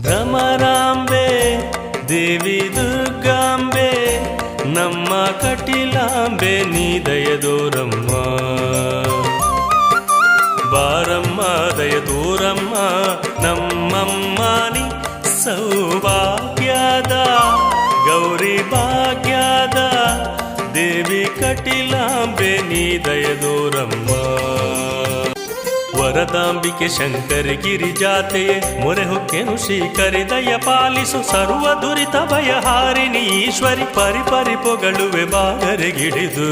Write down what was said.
ಭ್ರಮರಾಂಬೆ ದೇವಿ ದುರ್ಗಾಂಬೆ ನಮ್ಮ ಕಟಿಲಾಂಬೆ ನೀ ದಯದೋರಮ್ಮ ಬಾರಮ್ಮ ದಯದೋರಮ್ಮ ನಮ್ಮಮ್ಮನಿ ಸೌಭಾಗ್ಯದ ಗೌರಿ ಭಾಗ್ಯದ ದೇವಿ ಕಟಿಲಾಂಬೆ ನೀ ದಯದೋರಮ್ಮ ವರದಾಂಬಿಕೆ ಶಂಕರಿ ಗಿರಿಜಾತೆಯೇ, ಮೊರೆ ಹೊಕ್ಕೆನು ಶ್ರೀಕರಿ ದಯ ಪಾಲಿಸು, ಸರ್ವ ದುರಿತ ಭಯಹಾರಿಣಿ, ಈಶ್ವರಿ ಪರಿ ಪರಿ ಪೊಗಳುವೆ ಬಾಗರೆಗಿಡಿದು